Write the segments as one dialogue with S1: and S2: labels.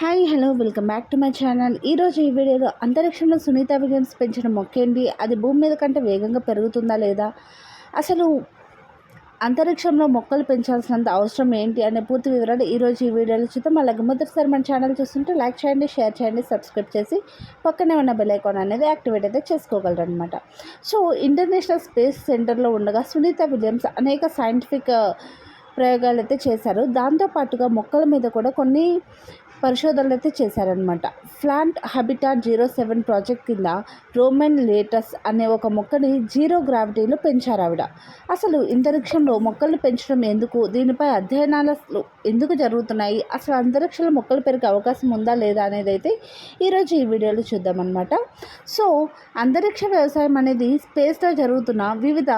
S1: Hi hello welcome back to my channel. ఈరోజు ఈ వీడియోలో అంతరిక్షంలో సునీత విలియమ్స్ పెంచిన మొక్కేంటి అది భూమి మీద కంటే వేగంగా పెరుగుతుందా లేదా? అసలు అంతరిక్షంలో మొక్కలు పెంచాల్సినంత అవసరం ఏంటి అనే పూర్తి వివరాలు ఈరోజు ఈ వీడియోలో చూద్దాం. అలాగే మొదటిసారి మన ఛానల్ చూస్తుంటే లైక్ చేయండి షేర్ చేయండి సబ్స్క్రైబ్ చేసి పక్కనే ఉన్న బెల్ ఐకాన్ అనేది యాక్టివేట్ అయితే చేసుకోగలరు అనమాట సో ఇంటర్నేషనల్ స్పేస్ సెంటర్లో ఉండగా సునీత విలియమ్స్ అనేక సైంటిఫిక్ ప్రయోగాలు అయితే చేశారు. దాంతోపాటుగా మొక్కల మీద కూడా కొన్ని పరిశోధనలు అయితే చేశారనమాట plant habitat zero seven project కింద రోమన్ లేటస్ అనే ఒక మొక్కని జీరో గ్రావిటీలో పెంచారు ఆవిడ అసలు అంతరిక్షంలో మొక్కలు పెంచడం ఎందుకు? దీనిపై అధ్యయనాలు ఎందుకు జరుగుతున్నాయి? అసలు అంతరిక్షంలో మొక్కలు పెరిగే అవకాశం ఉందా లేదా అనేది అయితే ఈరోజు ఈ వీడియోలో చూద్దామన్నమాట. సో అంతరిక్ష వ్యవసాయం అనేది స్పేస్లో జరుగుతున్న వివిధ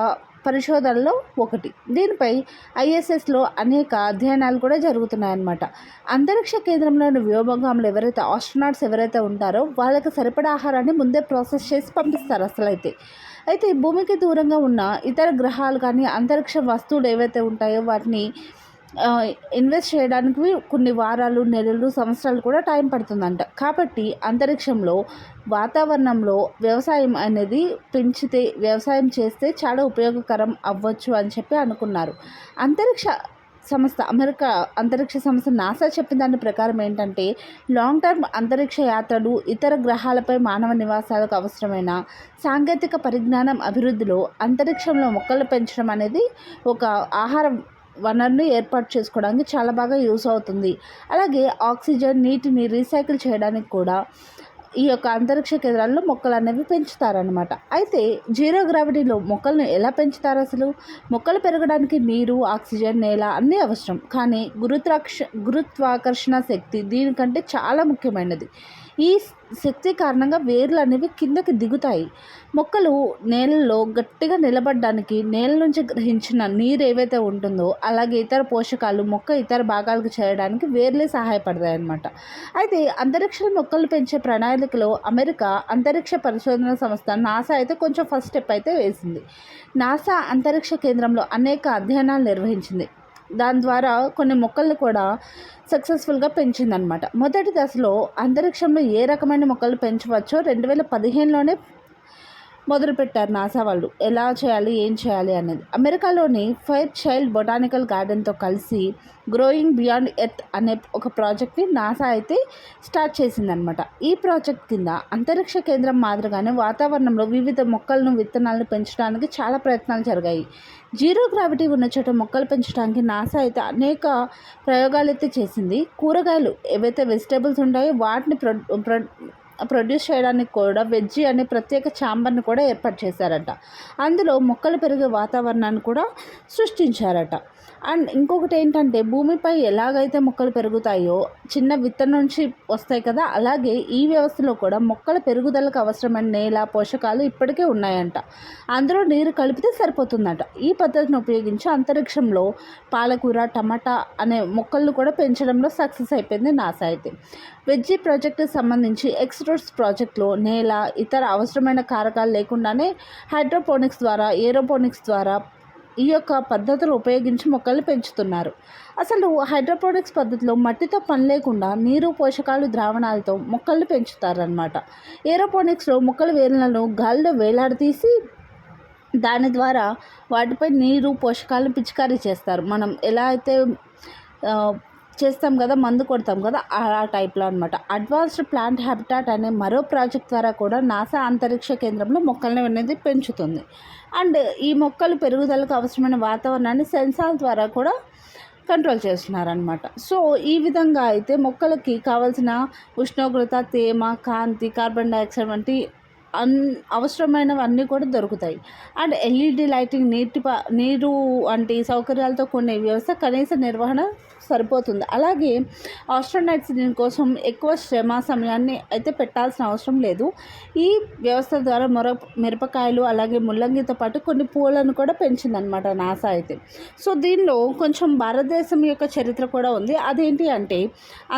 S1: పరిశోధనలో ఒకటి. దీనిపై ఐఎస్ఎస్లో అనేక అధ్యయనాలు కూడా జరుగుతున్నాయన్నమాట. అంతరిక్ష కేంద్రంలోని వ్యోమగాములు ఎవరైతే ఆస్ట్రోనాట్స్ ఎవరైతే ఉంటారో వాళ్ళకి సరిపడా ఆహారాన్ని ముందే ప్రాసెస్ చేసి పంపిస్తారు అసలు అయితే అయితే భూమికి దూరంగా ఉన్న ఇతర గ్రహాలు కానీ అంతరిక్ష వస్తువులు ఏవైతే ఉంటాయో వాటిని ఇన్వెస్ట్ చేయడానికి కొన్ని వారాలు నెలలు సంవత్సరాలు కూడా టైం పడుతుందంట. కాబట్టి అంతరిక్షంలో వాతావరణంలో వ్యవసాయం అనేది పెంచితే వ్యవసాయం చేస్తే చాలా ఉపయోగకరం అవ్వచ్చు అని చెప్పి అనుకున్నారు. అంతరిక్ష సంస్థ అమెరికా అంతరిక్ష సంస్థ నాసా చెప్పిన దాని ప్రకారం ఏంటంటే లాంగ్ టర్మ్ అంతరిక్ష యాత్రలు ఇతర గ్రహాలపై మానవ నివాసాలకు అవసరమైన సాంకేతిక పరిజ్ఞానం అభివృద్ధిలో అంతరిక్షంలో మొక్కలు పెంచడం అనేది ఒక ఆహారం వనరును ఏర్పాటు చేసుకోవడానికి చాలా బాగా యూస్ అవుతుంది. అలాగే ఆక్సిజన్ నీటిని రీసైకిల్ చేయడానికి కూడా ఈ యొక్క అంతరిక్ష కేంద్రాల్లో మొక్కలు అనేవి పెంచుతారనమాట అయితే జీరో గ్రావిటీలో మొక్కలను ఎలా పెంచుతారు అసలు? మొక్కలు పెరగడానికి నీరు ఆక్సిజన్ నేల అన్నీ అవసరం. కానీ గురుత్వాక్ష గురుత్వాకర్షణ శక్తి దీనికంటే చాలా ముఖ్యమైనది. ఈ శక్తి కారణంగా వేర్లు అనేవి కిందకి దిగుతాయి. మొక్కలు నేలలో గట్టిగా నిలబడడానికి నేల నుంచి గ్రహించిన నీరు ఏవైతే ఉంటుందో అలాగే ఇతర పోషకాలు మొక్క ఇతర భాగాలకు చేరడానికి వేర్లే సహాయపడతాయి అన్నమాట అయితే అంతరిక్ష మొక్కలు పెంచే ప్రణాళికలో అమెరికా అంతరిక్ష పరిశోధన సంస్థ నాసా అయితే కొంచెం ఫస్ట్ స్టెప్ అయితే వేసింది. నాసా అంతరిక్ష కేంద్రంలో అనేక అధ్యయనాలు నిర్వహించింది. దాని ద్వారా కొన్ని మొక్కలను కూడా సక్సెస్ఫుల్గా పెంచిందనమాట మొదటి దశలో అంతరిక్షంలో ఏ రకమైన మొక్కలు పెంచవచ్చో రెండు వేల పదిహేనులోనే మొదలుపెట్టారు నాసా వాళ్ళు. ఎలా చేయాలి ఏం చేయాలి అనేది. అమెరికాలోని ఫైర్ చైల్డ్ బొటానికల్ గార్డెన్తో కలిసి గ్రోయింగ్ బియాండ్ ఎర్త్ అనే ఒక ప్రాజెక్ట్ని నాసా అయితే స్టార్ట్ చేసిందనమాట ఈ ప్రాజెక్ట్ కింద అంతరిక్ష కేంద్రం మాదిరిగానే వాతావరణంలో వివిధ మొక్కలను విత్తనాలను పెంచడానికి చాలా ప్రయత్నాలు జరిగాయి. జీరో గ్రావిటీ ఉన్న చోట మొక్కలు పెంచడానికి నాసా అయితే అనేక ప్రయోగాలు అయితే చేసింది. కూరగాయలు ఏవైతే వెజిటేబుల్స్ ఉంటాయో వాటిని ప్రొ ప్రొడ్యూస్ చేయడానికి కూడా వెజ్జీ అనే ప్రత్యేక ఛాంబర్ని కూడా ఏర్పాటు చేశారట. అందులో మొక్కలు పెరిగే వాతావరణాన్ని కూడా సృష్టించారట. అండ్ ఇంకొకటి ఏంటంటే భూమిపై ఎలాగైతే మొక్కలు పెరుగుతాయో చిన్న విత్తనం నుంచి వస్తాయి కదా అలాగే ఈ వ్యవస్థలో కూడా మొక్కల పెరుగుదలకు అవసరమైన నేల పోషకాలు ఇప్పటికే ఉన్నాయంట. అందులో నీరు కలిపితే సరిపోతుందట. ఈ పద్ధతిని ఉపయోగించి అంతరిక్షంలో పాలకూర టమాటా అనే మొక్కలను కూడా పెంచడంలో సక్సెస్ అయిపోయింది నాసా అయితే. వెజ్జీ ప్రాజెక్టుకి సంబంధించి ఎక్స్ట్రోస్ ప్రాజెక్ట్లో నేల ఇతర అవసరమైన కారకాలు లేకుండానే హైడ్రోపోనిక్స్ ద్వారా ఏరోపోనిక్స్ ద్వారా ఈ యొక్క పద్ధతులు ఉపయోగించి మొక్కలు పెంచుతున్నారు. అసలు హైడ్రోపోనిక్స్ పద్ధతిలో మట్టితో పని లేకుండా నీరు పోషకాలు ద్రావణాలతో మొక్కలు పెంచుతారనమాట ఏరోపోనిక్స్లో మొక్కల వేర్లను గాలిలో వేలాడదీసి దాని ద్వారా వాటిపై నీరు పోషకాలను పిచికారీ చేస్తారు. మనం ఎలా అయితే చేస్తాం కదా మందు కొడతాం కదా ఆ టైప్లో అనమాట అడ్వాన్స్డ్ ప్లాంట్ హ్యాబిటాట్ అనే మరో ప్రాజెక్ట్ ద్వారా కూడా నాసా అంతరిక్ష కేంద్రంలో మొక్కలను అనేది పెంచుతుంది. అండ్ ఈ మొక్కలు పెరుగుదలకు అవసరమైన వాతావరణాన్ని సెన్సార్ ద్వారా కూడా కంట్రోల్ చేస్తున్నారనమాట సో ఈ విధంగా అయితే మొక్కలకి కావాల్సిన ఉష్ణోగ్రత తేమ కాంతి కార్బన్ డైఆక్సైడ్ వంటి అన్ అవసరమైనవన్నీ కూడా దొరుకుతాయి. అండ్ ఎల్ఈడి లైటింగ్ నీటి నీరు వంటి సౌకర్యాలతో కొన్ని వ్యవస్థ కనీస నిర్వహణ సరిపోతుంది. అలాగే ఆస్ట్రోనైట్స్ దీనికోసం ఎక్కువ శ్రమ సమయాన్ని అయితే పెట్టాల్సిన అవసరం లేదు. ఈ వ్యవస్థ ద్వారా మొర మిరపకాయలు అలాగే ముల్లంగితో పాటు కొన్ని పూలను కూడా పెంచిందనమాట నాసా అయితే. సో దీనిలో కొంచెం భారతదేశం యొక్క చరిత్ర కూడా ఉంది. అదేంటి అంటే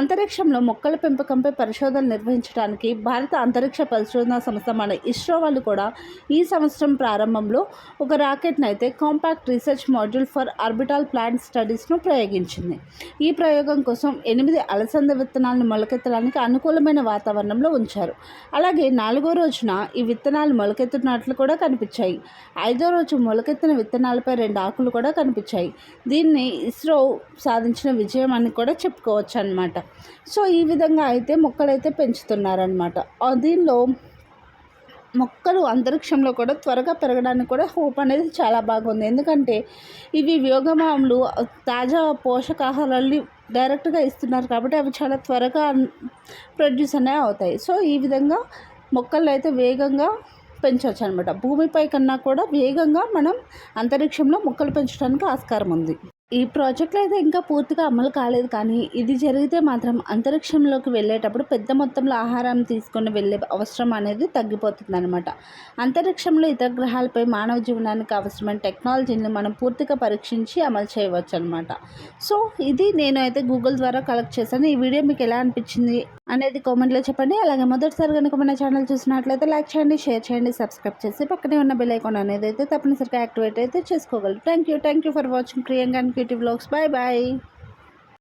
S1: అంతరిక్షంలో మొక్కల పెంపకంపై పరిశోధన నిర్వహించడానికి భారత అంతరిక్ష పరిశోధన సంస్థ మన ఇస్రో వాళ్ళు కూడా ఈ సంవత్సరం ప్రారంభంలో ఒక రాకెట్ను అయితే compact research module for orbital plant స్టడీస్ను ప్రయోగించింది. ఈ ప్రయోగం కోసం ఎనిమిది అలసంద విత్తనాలను మొలకెత్తడానికి అనుకూలమైన వాతావరణంలో ఉంచారు. అలాగే నాలుగో రోజున ఈ విత్తనాలు మొలకెత్తున్నట్లు కూడా కనిపించాయి. ఐదో రోజు మొలకెత్తిన విత్తనాలపై రెండు ఆకులు కూడా కనిపించాయి. దీన్ని ఇస్రో సాధించిన విజయం అని కూడా చెప్పుకోవచ్చు అనమాట సో ఈ విధంగా అయితే మొక్కలైతే పెంచుతున్నారనమాట దీనిలో మొక్కలు అంతరిక్షంలో కూడా త్వరగా పెరగడానికి కూడా హోప్ అనేది చాలా బాగుంది. ఎందుకంటే ఇవి వ్యోగమాములు తాజా పోషకాహారాన్ని డైరెక్ట్గా ఇస్తున్నారు కాబట్టి అవి చాలా త్వరగా ప్రొడ్యూస్ అనేవి అవుతాయి. సో ఈ విధంగా మొక్కలు అయితే వేగంగా పెంచవచ్చు అనమాట భూమిపై కన్నా కూడా వేగంగా మనం అంతరిక్షంలో మొక్కలు పెంచడానికి ఆస్కారం ఉంది. ఈ ప్రాజెక్ట్లో అయితే ఇంకా పూర్తిగా అమలు కాలేదు కానీ ఇది జరిగితే మాత్రం అంతరిక్షంలోకి వెళ్ళేటప్పుడు పెద్ద మొత్తంలో ఆహారం తీసుకొని వెళ్ళే అవసరం అనేది తగ్గిపోతుంది అనమాట అంతరిక్షంలో ఇతర గ్రహాలపై మానవ జీవనానికి అవసరమైన టెక్నాలజీని మనం పూర్తిగా పరీక్షించి అమలు చేయవచ్చు అనమాట సో ఇది నేను అయితే గూగుల్ ద్వారా కలెక్ట్ చేశాను. ఈ వీడియో మీకు ఎలా అనిపించింది అనేది కామెంట్లో చెప్పండి. అలాగే మొదటిసారి కనుక మన ఛానల్ చూసినట్లయితే లైక్ చేయండి షేర్ చేయండి సబ్స్క్రైబ్ చేసి పక్కనే ఉన్న బెల్ ఐకాన్ అనేది అయితే తప్పనిసరిగా యాక్టివేట్ అయితే చేసుకోగలరు. Thank you thank you for watching. Priyanka vlogs. Bye bye